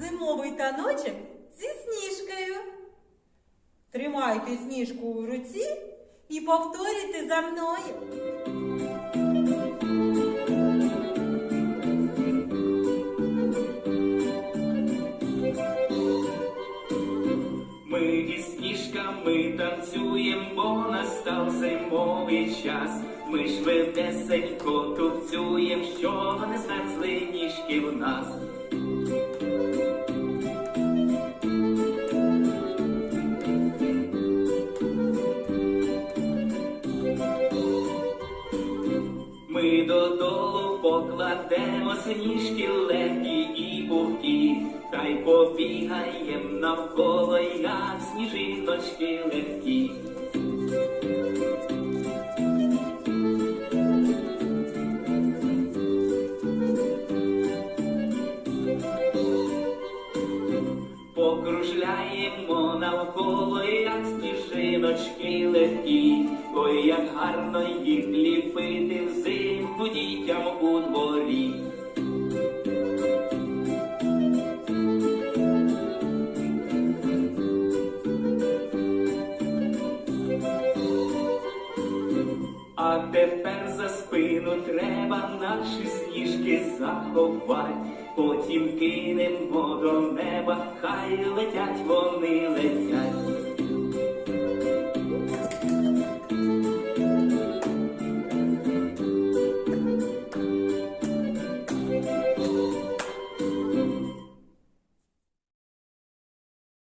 зимовий таночок зі сніжкою. Тримайте сніжку у руці і повторюйте за мною. Ми із сніжками танцюєм, бо настав зимовий час. Ми швидесенько тупцюєм, що не змерзли ніжки в нас. Ми додолу покладемо сніжки легкі і пухкі, та й побігаєм навколо, як сніжиночки легкі. Покружляємо навколо, як сніжиночки легкі, ой, як гарно їх дітям у дворі. А тепер за спину треба наші сніжки заховать, потім кинемо до неба, хай летять вони летять.